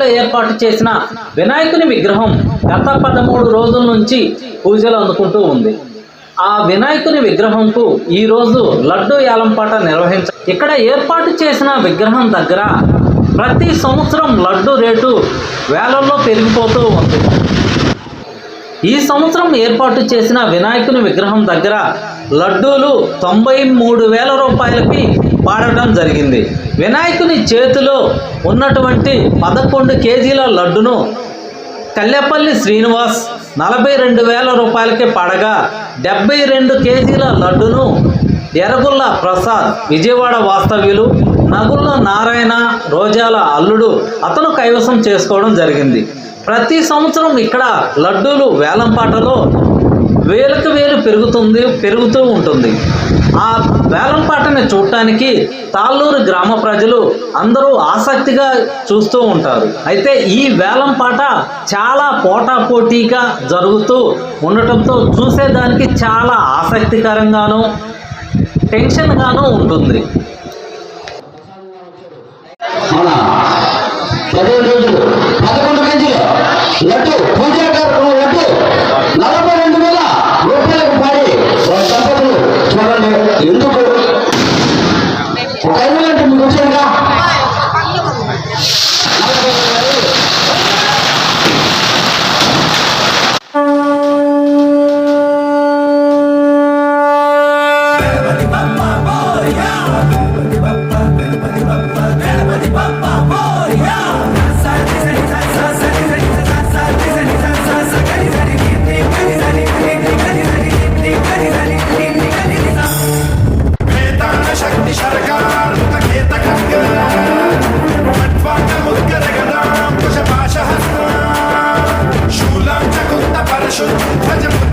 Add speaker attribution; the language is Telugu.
Speaker 1: మండపంలో ఏర్పాటు చేసిన వినాయకుని విగ్రహం గత పదమూడు రోజుల నుంచి పూజలు అందుకుంటూ ఉంది. ఆ వినాయకుని విగ్రహంకు ఈ రోజు లడ్డు యాలంపాట నిర్వహించ ఇక్కడ ఏర్పాటు చేసిన విగ్రహం దగ్గర ప్రతి సంవత్సరం లడ్డు రేటు వేలల్లో పెరిగిపోతూ ఉంది. ఈ సంవత్సరం ఏర్పాటు చేసిన వినాయకుని విగ్రహం దగ్గర లడ్డూలు తొంభై మూడు వేల రూపాయలకి పాడడం జరిగింది. వినాయకుని చేతిలో ఉన్నటువంటి పదకొండు కేజీల లడ్డును కల్లెపల్లి శ్రీనివాస్ నలభై రెండు వేల రూపాయలకి పడగా డెబ్బై రెండు కేజీల లడ్డును ఎరగుల్ల ప్రసాద్ విజయవాడ వాస్తవ్యులు నగుల్ల నారాయణ రోజాల అల్లుడు అతను కైవసం చేసుకోవడం జరిగింది. ప్రతి సంవత్సరం ఇక్కడ లడ్డూలు వేలంపాటలో వేలకు వేలు పెరుగుతుంది పెరుగుతూ ఉంటుంది. ఆ వేలంపాటని చూడటానికి తాళ్ళూరు గ్రామ ప్రజలు అందరూ ఆసక్తిగా చూస్తూ ఉంటారు. అయితే ఈ వేలంపాట చాలా పోటాపోటీగా జరుగుతూ ఉండటంతో చూసేదానికి చాలా ఆసక్తికరంగాను టెన్షన్గాను ఉంటుంది.